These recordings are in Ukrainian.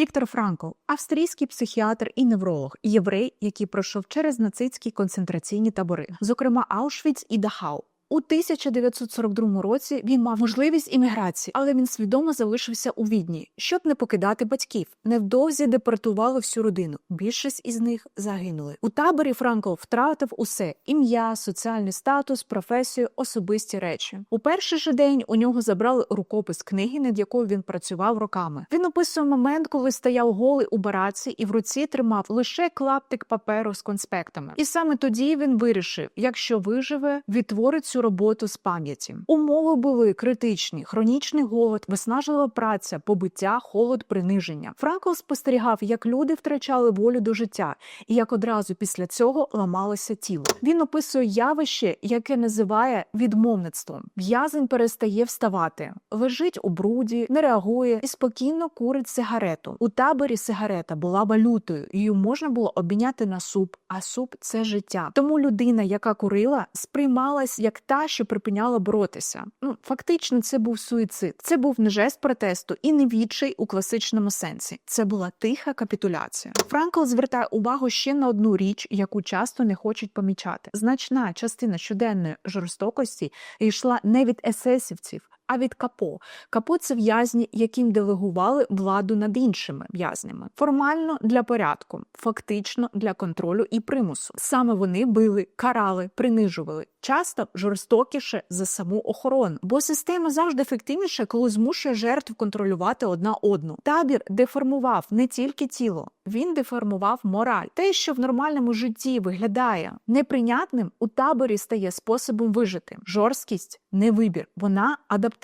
Віктор Франкл, австрійський психіатр і невролог, єврей, який пройшов через нацистські концентраційні табори, зокрема Аушвіц і Дахау. У 1942 році він мав можливість імміграції, але він свідомо залишився у Відні, щоб не покидати батьків. Невдовзі депортували всю родину. Більшість із них загинули. У таборі Франкл втратив усе: ім'я, соціальний статус, професію, особисті речі. У перший же день у нього забрали рукопис книги, над якою він працював роками. Він описує момент, коли стояв голий у бараці і в руці тримав лише клаптик паперу з конспектами. І саме тоді він вирішив: якщо виживе, відтворить цю роботу з пам'яті. Умови були критичні: хронічний голод, виснажлива праця, побиття, холод, приниження. Франкл спостерігав, як люди втрачали волю до життя, і як одразу після цього ламалося тіло. Він описує явище, яке називає відмовництвом. В'язень перестає вставати, лежить у бруді, не реагує і спокійно курить сигарету. У таборі сигарета була валютою, її можна було обміняти на суп, а суп це життя. Тому людина, яка курила, сприймалась як та, що припиняла боротися. Ну фактично, це був суїцид. Це був не жест протесту і не відчай у класичному сенсі. Це була тиха капітуляція. Франкл звертає увагу ще на одну річ, яку часто не хочуть помічати. Значна частина щоденної жорстокості йшла не від есесівців. А від капо капо це в'язні, яким делегували владу над іншими в'язнями. Формально для порядку, фактично для контролю і примусу. Саме вони били, карали, принижували. Часто жорстокіше за саму охорону, бо система завжди ефективніша, коли змушує жертв контролювати одна одну. Табір деформував не тільки тіло, він деформував мораль. Те, що в нормальному житті виглядає неприйнятним, у таборі стає способом вижити. Жорсткість не вибір, вона адаптація.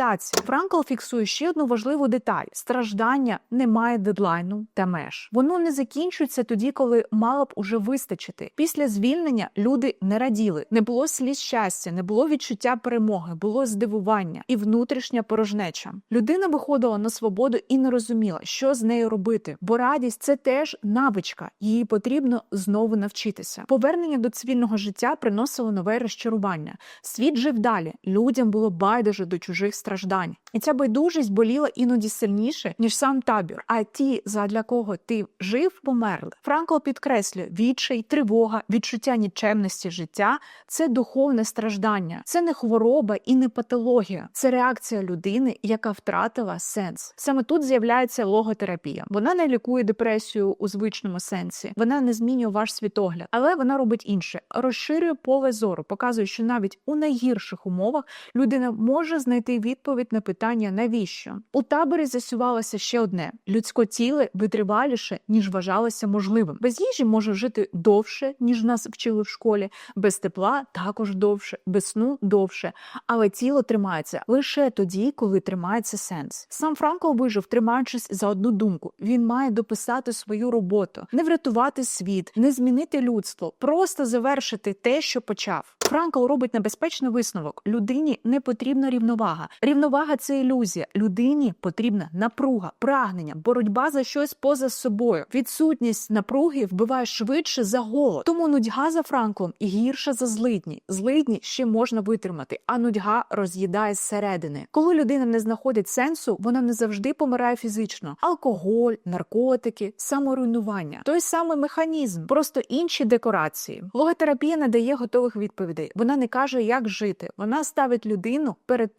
Франкл фіксує ще одну важливу деталь: страждання не має дедлайну та меж. Воно не закінчується тоді, коли мало б уже вистачити. Після звільнення люди не раділи, не було сліз щастя, не було відчуття перемоги, було здивування і внутрішня порожнеча. Людина виходила на свободу і не розуміла, що з нею робити, бо радість це теж навичка, її потрібно знову навчитися. Повернення до цивільного життя приносило нове розчарування. Світ жив далі. Людям було байдуже до чужих страждань, і ця байдужість боліла іноді сильніше ніж сам табір. А ті, задля кого ти жив, померли. Франкл підкреслює відчай, тривога, відчуття нічемності життя це духовне страждання, це не хвороба і не патологія, це реакція людини, яка втратила сенс. Саме тут з'являється логотерапія. Вона не лікує депресію у звичному сенсі, вона не змінює ваш світогляд, але вона робить інше, розширює поле зору, показує, що навіть у найгірших умовах людина може знайти відповідь на питання навіщо у таборі засювалося ще одне: людське тіло витриваліше ніж вважалося можливим. Без їжі може жити довше, ніж нас вчили в школі, без тепла також довше, без сну довше. Але тіло тримається лише тоді, коли тримається сенс. Сам Франкл вижив, тримаючись за одну думку. Він має дописати свою роботу, не врятувати світ, не змінити людство, просто завершити те, що почав. Франкл робить небезпечний висновок: людині не потрібна рівновага. Рівновага це ілюзія. Людині потрібна напруга, прагнення, боротьба за щось поза собою. Відсутність напруги вбиває швидше за голод. Тому нудьга за Франклом і гірша за злидні. Злидні ще можна витримати, а нудьга роз'їдає зсередини. Коли людина не знаходить сенсу, вона не завжди помирає фізично. Алкоголь, наркотики, саморуйнування той самий механізм, просто інші декорації. Логотерапія не дає готових відповідей. Вона не каже, як жити. Вона ставить людину перед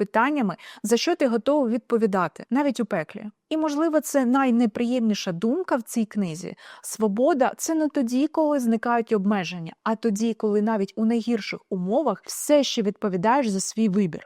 питаннями, за що ти готовий відповідати, навіть у пеклі. І, можливо, це найнеприємніша думка в цій книзі. Свобода це не тоді, коли зникають обмеження, а тоді, коли навіть у найгірших умовах все ще відповідаєш за свій вибір.